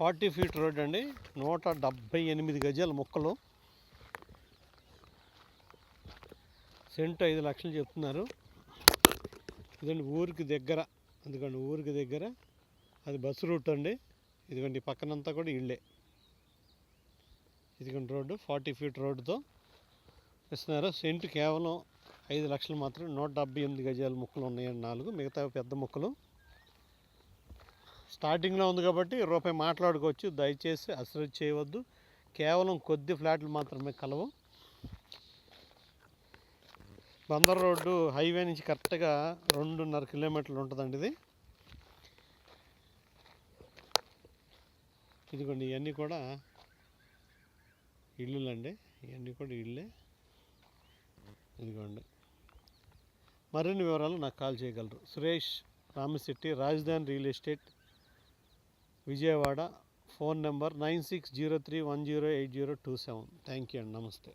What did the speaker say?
Forty feet road అండి. నూట డెబ్భై ఎనిమిది గజాల ముక్కలు. సెంటు ఐదు లక్షలు చెప్తున్నారు. ఇదండి ఊరికి దగ్గర. ఎందుకండి ఊరికి దగ్గర. అది బస్సు రూట్ అండి. ఇదిగోండి పక్కనంతా కూడా ఇళ్ళే. ఇదిగోండి రోడ్డు ఫార్టీ ఫీట్ రోడ్డుతో ఇస్తున్నారు. సెంటు కేవలం ఐదు లక్షలు మాత్రం నూట డెబ్బై ఎనిమిది గజాల ముక్కలు ఉన్నాయండి నాలుగు. మిగతా పెద్ద ముక్కలు. స్టార్టింగ్లో ఉంది కాబట్టి రూపాయి మాట్లాడుకోవచ్చు. దయచేసి అసలు చేయవద్దు. కేవలం కొద్ది ఫ్లాట్లు మాత్రమే కలవు. బందర్ రోడ్డు హైవే నుంచి కరెక్ట్గా రెండున్నర కిలోమీటర్లు ఉంటుందండి ఇది. ఇదిగోండి ఇవన్నీ కూడా ఇల్లులండి. ఇవన్నీ కూడా ఇళ్ళే ఇదిగోండి. మరిన్ని వివరాలు నాకు కాల్ చేయగలరు. Suresh Ramasetti Rajadhani real estate Vijayawada phone number nine six zero three one zero eight zero two seven. Thank you అండి. నమస్తే.